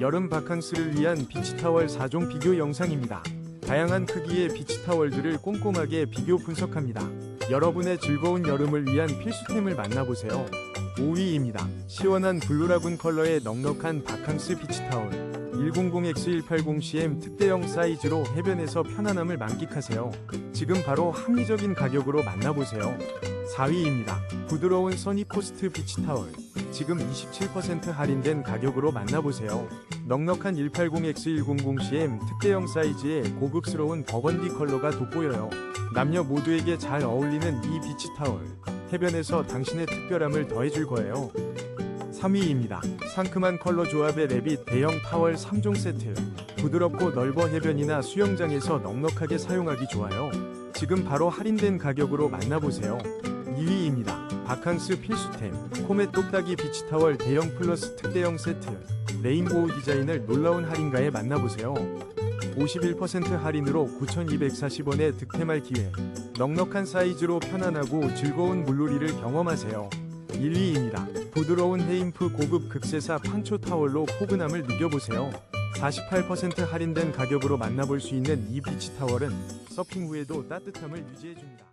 여름 바캉스를 위한 비치타월 4종 비교 영상입니다. 다양한 크기의 비치타월들을 꼼꼼하게 비교 분석합니다. 여러분의 즐거운 여름을 위한 필수템을 만나보세요. 5위입니다. 시원한 블루라군 컬러의 넉넉한 바캉스 비치타월 100X180cm 특대형 사이즈로 해변에서 편안함을 만끽하세요. 지금 바로 합리적인 가격으로 만나보세요. 4위입니다. 부드러운 써니코스트 비치타월 지금 27% 할인된 가격으로 만나보세요. 넉넉한 180X100cm 특대형 사이즈의 고급스러운 버건디 컬러가 돋보여요. 남녀 모두에게 잘 어울리는 이 비치타월. 해변에서 당신의 특별함을 더해줄 거예요. 3위입니다. 상큼한 컬러 조합의 레빗 대형 타월 3종 세트. 부드럽고 넓어 해변이나 수영장에서 넉넉하게 사용하기 좋아요. 지금 바로 할인된 가격으로 만나보세요. 2위입니다. 바캉스 필수템 코메 똑딱이 비치타월 대형 플러스 특대형 세트 레인보우 디자인을 놀라운 할인가에 만나보세요. 51% 할인으로 9,240원에 득템할 기회 넉넉한 사이즈로 편안하고 즐거운 물놀이를 경험하세요. 1위입니다. 부드러운 헤인프 고급 극세사 판초 타월로 포근함을 느껴보세요. 48% 할인된 가격으로 만나볼 수 있는 이 비치 타월은 서핑 후에도 따뜻함을 유지해줍니다.